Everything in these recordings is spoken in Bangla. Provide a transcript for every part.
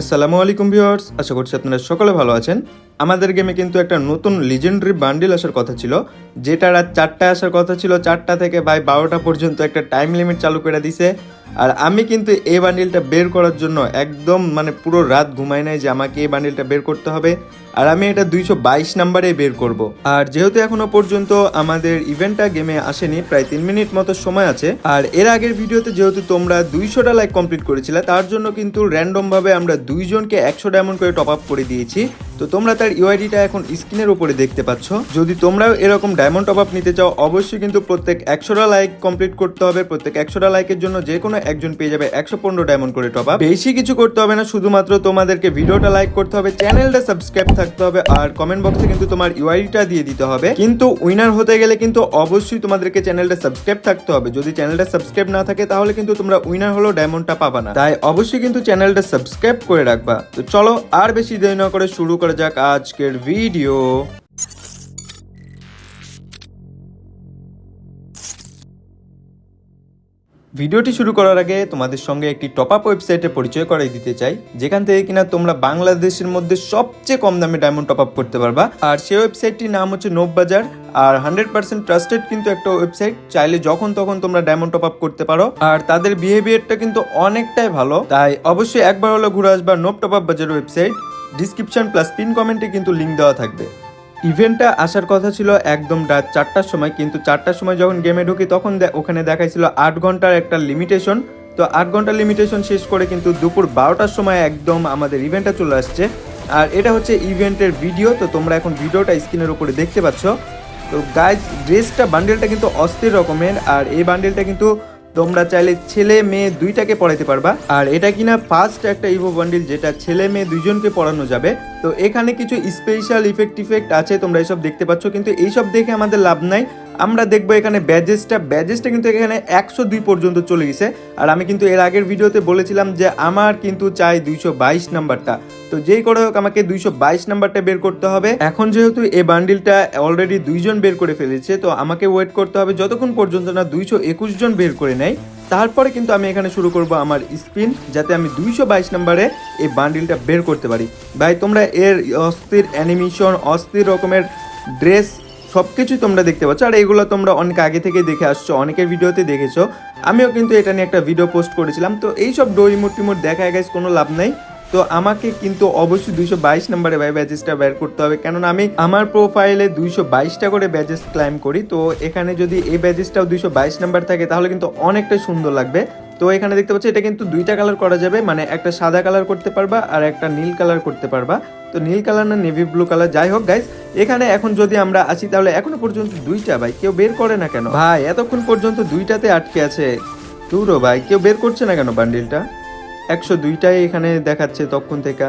আসসালামু আলাইকুম ভিউয়ার্স আশা করছি আপনারা সকলে ভালো আছেন। আমাদের গেমে কিন্তু একটা নতুন লিজেন্ডারি বান্ডিল আসার কথা ছিল যেটা রাত চারটায় আসার কথা ছিল, চারটা থেকে বাই বারোটা পর্যন্ত একটা টাইম লিমিট চালু করে দিছে। আর আমি কিন্তু এই বান্ডিলটা বের করার জন্য একদম মানে পুরো রাত ঘুমাই নাই যে আমাকে এই বান্ডিলটা বের করতে হবে। আর আমি এটা দুইশো বাইশ নাম্বারে বের করব। আর যেহেতু এখনও পর্যন্ত আমাদের ইভেন্টটা গেমে আসেনি, প্রায় তিন মিনিট মতো সময় আছে। আর এর আগের ভিডিওতে যেহেতু তোমরা দুইশোটা লাইক কমপ্লিট করেছিলে, তার জন্য কিন্তু র্যান্ডমভাবে আমরা দুইজনকে একশো ডায়মন্ড করে টপ আপ করে দিয়েছি। তো তোমরা তার ইউআইডিটা এখন স্ক্রিনের উপরে দেখতে পাচ্ছ। যদি তোমরাও এরকম ডায়মন্ড টপ আপ নিতে চাও, অবশ্যই কিন্তু প্রত্যেক একশোটা লাইক কমপ্লিট করতে হবে। প্রত্যেক একশোটা লাইকের জন্য যে কোনো একজন পেয়ে যাবে একশো পনেরো ডায়মন্ড করে টপ আপ বেশি কিছু করতে হবে না, শুধুমাত্র তোমাদেরকে ভিডিওটা লাইক করতে হবে চ্যানেলটা সাবস্ক্রাইব থাকতে হবে, আর কমেন্ট বক্সে কিন্তু তোমার ইউআইডিটা দিয়ে দিতে হবে। কিন্তু উইনার হতে গেলে কিন্তু অবশ্যই তোমাদেরকে চ্যানেলটা সাবস্ক্রাইব থাকতে হবে। যদি চ্যানেলটা সাবস্ক্রাইব না থাকে, তাহলে কিন্তু তোমরা উইনার হলেও ডায়মন্ডটা পাবা না। তাই অবশ্যই কিন্তু চ্যানেলটা সাবস্ক্রাইব করে রাখবা। তো চলো আর বেশি দেরি না করে শুরু করা যাক আজকের ভিডিও। ভিডিওটি শুরু করার আগে তোমাদের সঙ্গে একটি টপ আপ ওয়েবসাইটে পরিচয় করাই দিতে চাই, যেখান থেকে কিনা তোমরা বাংলাদেশের মধ্যে সবচেয়ে কম দামে ডায়মন্ড টপ আপ করতে পারবা। আর সেই ওয়েবসাইটটির নাম হচ্ছে নোব বাজার আর হান্ড্রেড পার্সেন্ট ট্রাস্টেড কিন্তু একটা ওয়েবসাইট চাইলে যখন তখন তোমরা ডায়মন্ড টপ আপ করতে পারো। আর তাদের বিহেভিয়ারটা কিন্তু অনেকটাই ভালো, তাই অবশ্যই একবার হলো ঘুরে আসবা নোব top up Bazar website description plus pin কমেন্টে কিন্তু লিঙ্ক দেওয়া থাকবে। ইভেন্টটা আসার কথা ছিল একদম রাত চারটার সময়, কিন্তু চারটার সময় যখন গেমে ঢুকি তখন ওখানে দেখাইছিল আট ঘণ্টার একটা লিমিটেশন তো আট ঘণ্টার লিমিটেশন শেষ করে কিন্তু দুপুর বারোটার সময় একদম আমাদের ইভেন্টটা চলে আসছে। আর এটা হচ্ছে ইভেন্টের ভিডিও তো তোমরা এখন ভিডিওটা স্ক্রিনের উপরে দেখতে পাচ্ছ। তো গাইজ ড্রেসটা বান্ডেলটা কিন্তু অস্থির রকমের, আর এই বান্ডেলটা কিন্তু তোমরা চাইলে ছেলে মেয়ে দুইটাকে পড়াইতে পারবা। আর এটা কিনা ফার্স্ট একটা ইভো বান্ডিল যেটা ছেলে মেয়ে দুইজনকে পড়ানো যাবে। তো এখানে কিছু স্পেশাল ইফেক্ট ইফেক্ট আছে, তোমরা এসব দেখতে পাচ্ছ। কিন্তু এইসব দেখে আমাদের লাভ নাই। আমরা দেখব এখানে ব্যাজেসটা ব্যাজেসটা কিন্তু এখানে একশো দুই পর্যন্ত চলে গেছে। আর আমি কিন্তু এর আগের ভিডিওতে বলেছিলাম যে আমার কিন্তু চাই দুইশো বাইশ নাম্বারটা। তো যেই করে হোক আমাকে দুইশো বাইশ নাম্বারটা বের করতে হবে। এখন যেহেতু এই বান্ডিলটা অলরেডি দুইজন বের করে ফেলেছে, তো আমাকে ওয়েট করতে হবে যতক্ষণ পর্যন্ত না দুইশো একুশ জন বের করে নেয়। তারপরে কিন্তু আমি এখানে শুরু করব আমার স্পিন যাতে আমি দুইশো বাইশ নাম্বারে এই বান্ডিলটা বের করতে পারি। ভাই, তোমরা এর অস্থির অ্যানিমেশন অস্থির রকমের ড্রেস সব কিছুই তোমরা দেখতে পাচ্ছ। আর এগুলো তোমরা অনেক আগে থেকে দেখে আসছো, অনেকের ভিডিওতে দেখেছ। আমিও কিন্তু এটা নিয়ে একটা ভিডিও পোস্ট করেছিলাম। তো এইসব ডোরিমোট টিমোট দেখায় গেছে কোনো লাভ নাই। তো আমাকে কিন্তু অবশ্যই দুইশো বাইশ নাম্বারে ভাই ব্যাচেসটা বের করতে হবে। কেননা আমি আমার প্রোফাইলে দুইশো বাইশটা করে ব্যাচেস ক্লাইম করি। তো এখানে যদি এই ব্যাচেসটাও দুইশো বাইশ নাম্বার থাকে, তাহলে কিন্তু অনেকটাই সুন্দর লাগবে। তো এখানে দেখতে পাচ্ছি, এটা কিন্তু দুইটা কালার করা যাবে। মানে একটা সাদা কালার করতে পারবা আর একটা নীল কালার করতে পারবা। তো নীল কালার না নেভি ব্লু কালার যাই হোক গাইজ এখানে এখন যদি আমরা আসি, তাহলে এখনও পর্যন্ত দুইটা ভাই, কেউ বের করে না কেন? ভাই, এতক্ষণ পর্যন্ত দুইটাতে আটকে আছে। তুরো ভাই, কেউ বের করছে না কেন বান্ডিলটা? একশো দুইটাই এখানে দেখাচ্ছে তখন থেকে।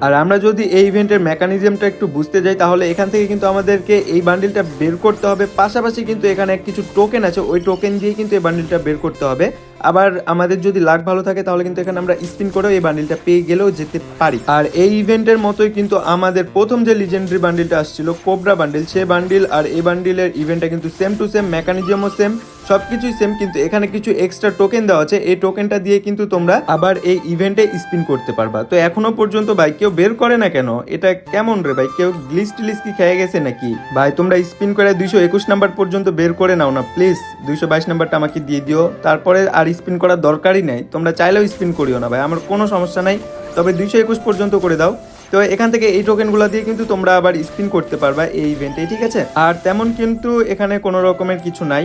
আর আমরা যদি এই ইভেন্টের মেকানিজমটা একটু বুঝতে যাই, তাহলে এখান থেকে কিন্তু আমাদেরকে এই বান্ডিলটা বের করতে হবে। পাশাপাশি কিন্তু এখানে কিছু টোকেন আছে, ওই টোকেন দিয়ে কিন্তু এই বান্ডিলটা বের করতে হবে। আবার আমাদের যদি লাক ভালো থাকে, তাহলে কিন্তু এখানে আমরা স্পিন করেও এই বান্ডিলটা পেয়ে গেলেও যেতে পারি। আর এই ইভেন্টের মতোই কিন্তু আমাদের প্রথম যে লিজেন্ডারি বান্ডিলটা আসছিল কোবরা বান্ডিল সে বান্ডিল আর এই বান্ডিলের ইভেন্টটা কিন্তু সেম টু সেম মেকানিজমও সেম সবকিছুই সেম কিন্তু এখানে কিছু এক্সট্রা টোকেন দেওয়া আছে। এই টোকেনটা দিয়ে কিন্তু তোমরা আবার এই ইভেন্টে স্পিন করতে পারবা। তো এখনও পর্যন্ত ভাই, কেউ বের করে না কেন? এটা কেমন রে ভাই? কেউ গ্লিস টিলিস কি খেয়ে গেছে নাকি? ভাই, তোমরা স্পিন করে দুইশো একুশ নাম্বার পর্যন্ত বের করে নাও না প্লিজ দুইশো বাইশ নাম্বারটা আমাকে দিয়ে দিও। তারপরে আর স্পিন করার দরকারই নেই। তোমরা চাইলেও স্পিন করিও না ভাই, আমার কোনো সমস্যা নাই। তবে দুইশো একুশ পর্যন্ত করে দাও। তো এখান থেকে এই টোকেনগুলো দিয়ে কিন্তু তোমরা আবার স্পিন করতে পারবা এই ইভেন্টে ঠিক আছে? আর তেমন কিন্তু এখানে কোনো রকমের কিছু নাই।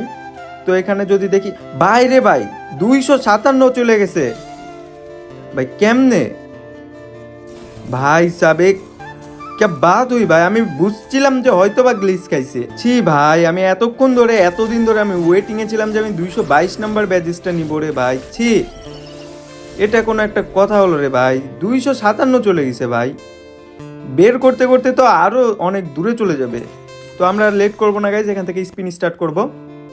তো এখানে যদি দেখি বাইরে ভাই, দুইশো সাতান্ন চলে গেছে। ভাই, কেমনে? ভাই সাবেক কে বাদ হই ভাই, আমি বুঝছিলাম যে হয়তো বা গ্লিচ খাইছে। ছি ভাই, আমি এতক্ষণ ধরে, এতদিন ধরে আমি ওয়েটিং এ ছিলাম যে আমি দুইশো বাইশ নাম্বার ব্যাজেসটা নিব রে ভাই। ছি, এটা কোনো একটা কথা হলো রে ভাই, দুইশো সাতান্ন চলে গেছে ভাই। বের করতে করতে তো আরও অনেক দূরে চলে যাবে। তো আমরা লেট করব না গাইজ এখান থেকে স্পিন স্টার্ট করব।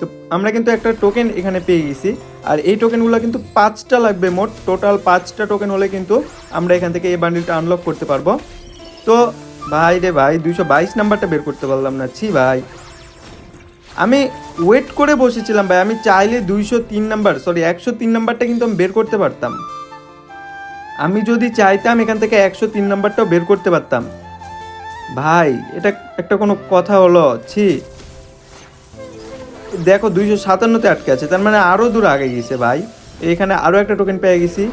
তো আমরা কিন্তু একটা টোকেন এখানে পেয়ে গেছি, আর এই টোকেনগুলো কিন্তু পাঁচটা লাগবে মোট। টোটাল পাঁচটা টোকেন হলে কিন্তু আমরা এখান থেকে এই বান্ডিলটা আনলক করতে পারব। তো ভাই রে ভাই, দুইশো বাইশ নাম্বারটা বের করতে পারলাম না। ছি ভাই। আমি ওয়েট করে বসেছিলাম ভাই, আমি চাইলে দুইশো তিন নাম্বার সরি একশো তিন নাম্বারটা কিন্তু আমি বের করতে পারতাম। আমি যদি চাইতাম এখান থেকে একশো তিন নাম্বারটাও বের করতে পারতাম। ভাই, এটা একটা কোনো কথা হলো, ছি। দেখো, দুইশো সাতান্নতে আটকে আছে, তার মানে আরও দূর আগে গেছে ভাই। এখানে আরও একটা টোকেন পেয়ে গেছি।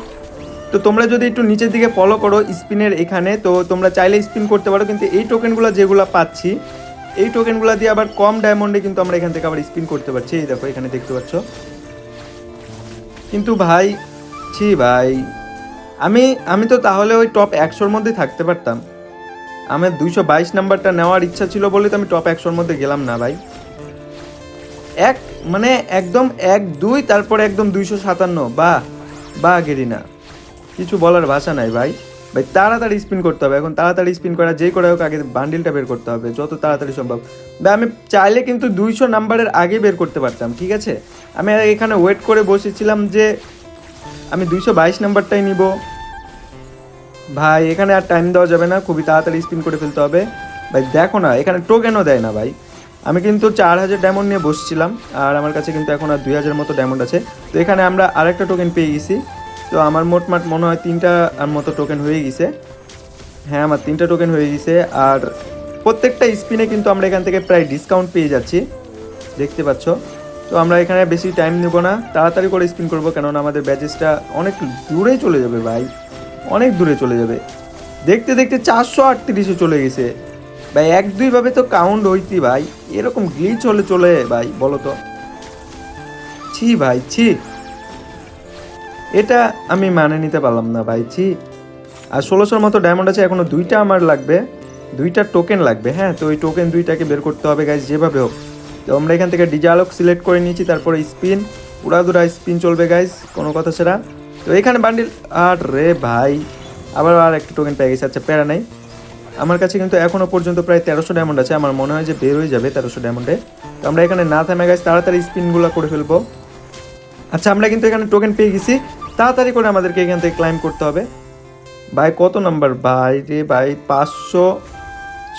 তো তোমরা যদি একটু নিচের দিকে ফলো করো স্পিনের এখানে, তো তোমরা চাইলে স্পিন করতে পারো, কিন্তু এই টোকেনগুলো যেগুলো পাচ্ছি, এই টোকেনগুলো দিয়ে আবার কম ডায়মন্ডে কিন্তু আমরা এখান থেকে আবার স্পিন করতে পারছি। এই দেখো, এখানে দেখতে পাচ্ছ। কিন্তু ভাই, ছি ভাই, আমি আমি তো তাহলে ওই টপ একশোর মধ্যে থাকতে পারতাম। আমার দুইশো বাইশ নাম্বারটা নেওয়ার ইচ্ছা ছিল বলে তো আমি টপ একশোর মধ্যে গেলাম না ভাই। এক মানে একদম এক, দুই, তারপরে একদম দুইশো সাতান্ন। বা বা গেরিনা। কিছু বলার ভাষা নাই ভাই। ভাই, তাড়াতাড়ি স্পিন করতে হবে। এখন তাড়াতাড়ি স্পিন করা যেই করে হোক, আগে বান্ডিলটা বের করতে হবে, যত তাড়াতাড়ি সম্ভব। ভাই, আমি চাইলে কিন্তু দুইশো নাম্বারের আগে বের করতে পারতাম, ঠিক আছে? আমি এখানে ওয়েট করে বসেছিলাম যে আমি দুইশো বাইশ নাম্বারটাই নিব। ভাই, এখানে আর টাইম দেওয়া যাবে না, খুবই তাড়াতাড়ি স্পিন করে ফেলতে হবে। ভাই, দেখো না, এখানে টোকেনও দেয় না ভাই। আমি কিন্তু চার হাজার ডায়মন্ড নিয়ে বসছিলাম, আর আমার কাছে কিন্তু এখন আর দুই হাজার মতো ডায়মন্ড আছে। তো এখানে আমরা আরেকটা টোকেন পেয়ে গেছি। তো আমার মোটমাট মনে হয় তিনটা আর মতো টোকেন হয়ে গেছে। হ্যাঁ আমার তিনটা টোকেন হয়ে গেছে আর প্রত্যেকটা স্পিনে কিন্তু আমরা এখান থেকে প্রায় ডিসকাউন্ট পেয়ে যাচ্ছি। দেখতে পাচ্ছ? তো আমরা এখানে বেশি টাইম নেব না। তাড়াতাড়ি করে স্পিন করব কেননা আমাদের ব্যাচেসটা অনেক দূরে চলে যাবে ভাই। অনেক দূরে চলে যাবে। দেখতে দেখতে চারশো আটত্রিশে চলে গেছে। ভাই, এক দুইভাবে তো কাউন্ট হইতি ভাই। এরকম গ্লিচ হলে চলে ভাই, বলো তো। ছি ভাই, ছি। এটা আমি মানে নিতে পারলাম না ভাই, ছি। আর ষোলোশোর মতো ডায়মন্ড আছে, এখনও দুইটা আমার লাগবে। দুইটা টোকেন লাগবে হ্যাঁ? তো ওই টোকেন দুইটাকে বের করতে হবে গাইজ যেভাবে হোক। তো আমরা এখান থেকে ডিজে আলোক সিলেক্ট করে নিয়েছি, তারপরে স্পিন উড়াদুরা স্পিন চলবে গাইজ কোনো কথা সেরা তো এখানে বান্ডিল আর রে ভাই, আবার আর একটা টোকেন পেয়ে গেছে আচ্ছা প্যারা নাই। আমার কাছে কিন্তু এখনও পর্যন্ত প্রায় তেরোশো ডায়মন্ড আছে, আমার মনে হয় যে বের হয়ে যাবে তেরোশো ডায়মন্ডে তো আমরা এখানে না থামে গাইজ তাড়াতাড়ি স্পিনগুলো করে ফেলব। আচ্ছা আমরা কিন্তু এখানে টোকেন পেয়ে গেছি। তাড়াতাড়ি করে আমাদেরকে এখান থেকে ক্লাইম করতে হবে। ভাই, কত নাম্বার ভাই রে, ভাই, পাঁচশো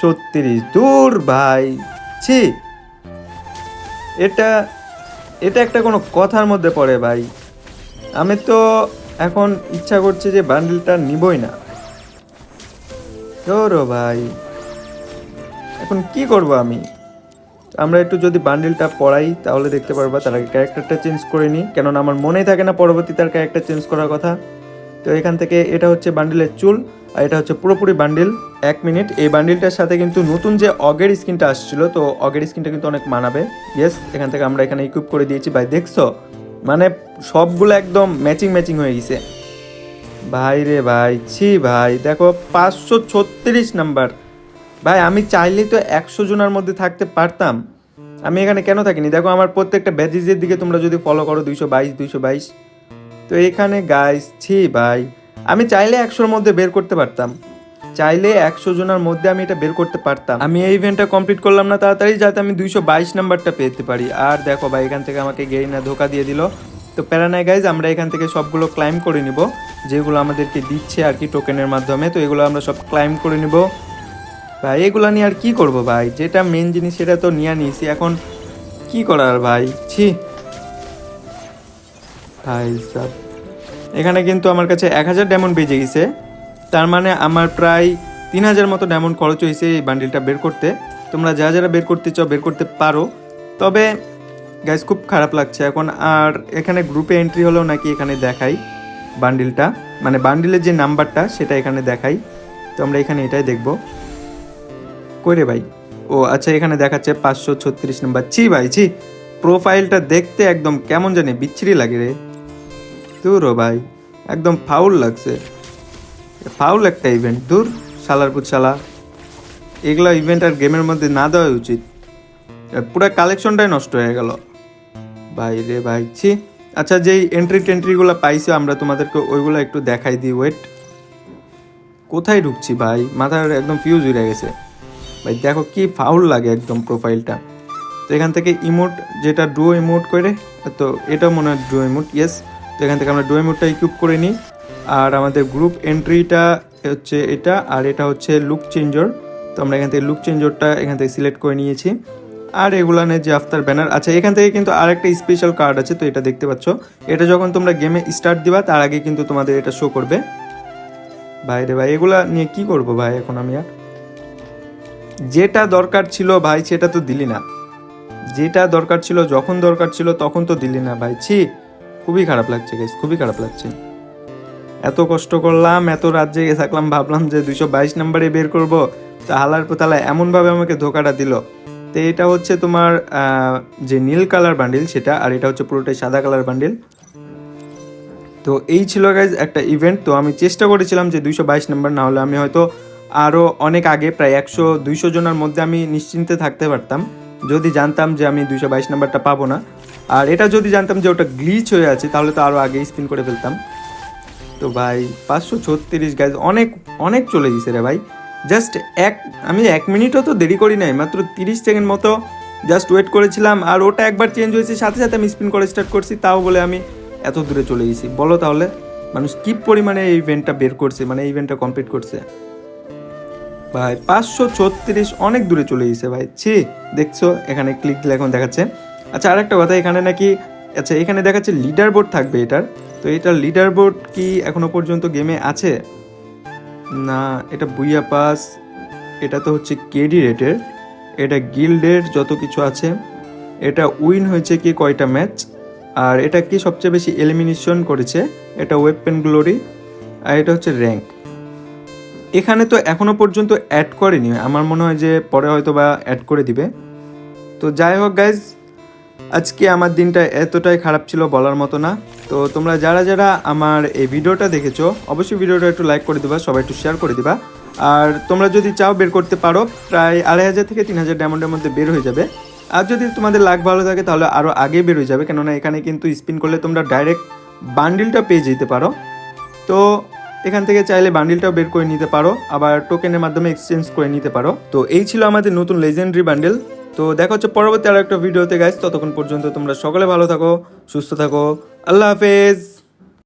ছত্রিশ। দূর, ভাই। ছি। এটা এটা একটা কোনো কথার মধ্যে পড়ে, ভাই। আমি তো এখন ইচ্ছা করছে যে বান্ডিলটা নিবই না। ভাই। এখন কি করব আমি? আমরা একটু যদি বান্ডিলটা পড়াই, তাহলে দেখতে পারবা তার আগে ক্যারেক্টারটা চেঞ্জ করে নিই। কেননা আমার মনেই থাকে না পরবর্তী তার ক্যারেক্টার চেঞ্জ করার কথা। তো এখান থেকে এটা হচ্ছে বান্ডিলের চুল, আর এটা হচ্ছে পুরোপুরি বান্ডিল এক মিনিট এই বান্ডিলটার সাথে কিন্তু নতুন যে অগের স্কিনটা আসছিল, তো অগের স্কিনটা কিন্তু অনেক মানাবে। ইয়েস এখান থেকে আমরা এখানে ইকুইপ করে দিয়েছি। ভাই, দেখছ? মানে সবগুলো একদম ম্যাচিং ম্যাচিং হয়ে গেছে। ভাই রে ভাই, ছি ভাই, দেখো পাঁচশো ছত্রিশ নাম্বার ভাই, আমি চাইলে তো একশো জনের মধ্যে থাকতে পারতাম। আমি এখানে কেন থাকিনি? দেখো, আমার প্রত্যেকটা ব্যাচেসের দিকে তোমরা যদি ফলো করো, দুইশো বাইশ দুইশো বাইশ। তো এখানে গাইস ছি ভাই, আমি চাইলে একশোর মধ্যে বের করতে পারতাম। চাইলে একশো জনের মধ্যে আমি এটা বের করতে পারতাম। আমি এই ইভেন্টটা কমপ্লিট করলাম না তাড়াতাড়ি, যাতে আমি দুইশো বাইশ নাম্বারটা পেতে পারি। আর দেখো ভাই, এখান থেকে আমাকে গেরিনা ধোকা দিয়ে দিল। তো প্যারানাই গাইজ আমরা এখান থেকে সবগুলো ক্লাইম করে নিব, যেগুলো আমাদেরকে দিচ্ছে আর কি টোকেনের মাধ্যমে। তো এগুলো আমরা সব ক্লাইম করে নিব। ভাই, এগুলো নিয়ে আর কি করব ভাই? যেটা মেন জিনিস সেটা তো নিয়ে নিয়েছি, এখন কি করার ভাই? ছি। ভাই, সাব। এখানে কিন্তু আমার কাছে এক হাজার ডায়মন্ড বেজে গেছে। তার মানে আমার প্রায় তিন হাজার মতো ডায়মন্ড খরচ হয়েছে এই বান্ডিলটা বের করতে। তোমরা যা যারা বের করতে চাও, বের করতে পারো। তবে গ্যাস খুব খারাপ লাগছে। এখন আর এখানে গ্রুপে এন্ট্রি হলেও নাকি এখানে দেখাই বান্ডিলটা মানে বান্ডিলের যে নাম্বারটা সেটা এখানে দেখাই। তো আমরা এখানে এটাই দেখব। কই রে ভাই? ও আচ্ছা এখানে দেখাচ্ছে পাঁচশো ছত্রিশ নাম্বার। ছি ভাই, ছি। প্রোফাইলটা দেখতে একদম কেমন জানি বিচ্ছিরি লাগে রে। দূর ও ভাই, একদম ফাউল লাগছে। ফাউল একটা ইভেন্ট দূর। শালার শালা এগুলো ইভেন্ট আর গেমের মধ্যে না দেওয়াই উচিত। পুরো কালেকশনটাই নষ্ট হয়ে গেল। ভাই রে ভাই, ছি। আচ্ছা যেই এন্ট্রি টেন্ট্রিগুলো পাইছো, আমরা তোমাদেরকে ওইগুলো একটু দেখাই দিই ওয়েট কোথায় ঢুকছি ভাই? মাথার একদম ফিউজ হয়ে গেছে। ভাই, দেখো কি ফাউল লাগে একদম প্রোফাইলটা তো এখান থেকে ইমোট যেটা ডো ইমোট করে, তো এটা মনে হয় ডো ইমোট ইয়েস তো এখান থেকে আমরা ডো ইমোটটা ইকুইপ করে নিই। আর আমাদের গ্রুপ এন্ট্রিটা হচ্ছে এটা, আর এটা হচ্ছে লুক চেঞ্জর তো আমরা এখান থেকে লুক চেঞ্জরটা এখান থেকে সিলেক্ট করে নিয়েছি। আর এগুলানে যে আফতার ব্যানার আচ্ছা এখান থেকে কিন্তু আর একটা স্পেশাল কার্ড আছে, তো এটা দেখতে পাচ্ছ। এটা যখন তোমরা গেমে স্টার্ট দিবা, তার আগে কিন্তু তোমাদের এটা শো করবে। ভাই রে ভাই, এগুলা নিয়ে কি করব ভাই এখন আমি আর? যেটা দরকার ছিল ভাই, সেটা তো দিলি না। যেটা দরকার ছিল, যখন দরকার ছিল, তখন তো দিলি না ভাই। ছি, খুবই খারাপ লাগছে গাইস খুবই খারাপ লাগছে। এত কষ্ট করলাম, এত রাত জেগে থাকলাম, ভাবলাম যে দুশো বাইশ নাম্বারে বের করব। তা হালার পোতালা এমনভাবে আমাকে ধোকাটা দিল। তো এটা হচ্ছে তোমার যে নীল কালার বান্ডিল সেটা, আর এটা হচ্ছে পুরোটাই সাদা কালার বান্ডিল তো এই ছিল গাইজ একটা ইভেন্ট তো আমি চেষ্টা করেছিলাম যে দুইশো বাইশ নাম্বার না হলে আমি হয়তো আরও অনেক আগে, প্রায় একশো, দুইশো জনের মধ্যে আমি নিশ্চিন্তে থাকতে পারতাম। যদি জানতাম যে আমি দুইশো বাইশ নাম্বারটা পাবো না। আর এটা যদি জানতাম যে ওটা গ্লিচ হয়ে আছে, তাহলে তো আরও আগে স্পিন করে ফেলতাম। তো ভাই, পাঁচশো ছত্রিশ গাইজ অনেক অনেক চলে গেছে রে ভাই। জাস্ট এক, আমি এক মিনিটও তো দেরি করি নাই, মাত্র তিরিশ সেকেন্ড মতো জাস্ট ওয়েট করেছিলাম। আর ওটা একবার চেঞ্জ হয়েছে, সাথে সাথে আমি স্পিন করে স্টার্ট করছি, তাও বলে আমি এত দূরে চলে গেছি। বলো তাহলে, মানুষ কি পরিমাণে এই ইভেন্টটা বের করছে মানে ইভেন্টটা কমপ্লিট করছে? ভাই, পাঁচশো ছত্রিশ, অনেক দূরে চলে গেছে ভাই। ছি, দেখছ, এখানে ক্লিক দিলে এখন দেখাচ্ছে। আচ্ছা আর একটা কথা, এখানে নাকি আচ্ছা এখানে দেখাচ্ছে লিডার বোর্ড থাকবে এটার। তো এটার লিডার বোর্ড কি এখনও পর্যন্ত গেমে আছে? না, এটা বুইয়া পাস, এটা তো হচ্ছে কেডি রেটের এটা গিল্ডের যত কিছু আছে, এটা উইন হয়েছে কি কয়টা ম্যাচ আর এটা কি সবচেয়ে বেশি এলিমিনেশন করেছে? এটা ওয়েপেন গ্লোরি আর এটা হচ্ছে র্যাঙ্ক এখানে তো এখনও পর্যন্ত অ্যাড করেনি। আমার মনে হয় যে পরে হয়তো বা অ্যাড করে দিবে। তো যাই হোক গাইজ আজকে আমার দিনটা এতটাই খারাপ ছিল বলার মতো না। তো তোমরা যারা যারা আমার এই ভিডিওটা দেখেছ, অবশ্যই ভিডিওটা একটু লাইক করে দিবা, সবাই একটু শেয়ার করে দিবা। আর তোমরা যদি চাও বের করতে পারো, প্রায় আড়াই হাজার থেকে তিন হাজার ডায়মন্ডের মধ্যে বের হয়ে যাবে। আর যদি তোমাদের লাক ভালো থাকে, তাহলে আরও আগে বের হয়ে যাবে। কেননা এখানে কিন্তু স্পিন করলে তোমরা ডাইরেক্ট বান্ডিলটা পেয়ে যেতে পারো। তো এখান থেকে চাইলে বান্ডিলটাও বের করে নিতে পারো, আবার টোকেনের মাধ্যমে এক্সচেঞ্জ করে নিতে পারো। তো এই ছিল আমাদের নতুন লেজেন্ডারি বান্ডেল তো দেখা হচ্ছে পরবর্তী আরও একটা ভিডিওতে গাইজ ততক্ষণ পর্যন্ত তোমরা সকলে ভালো থাকো, সুস্থ থাকো। আল্লাহ হাফেজ!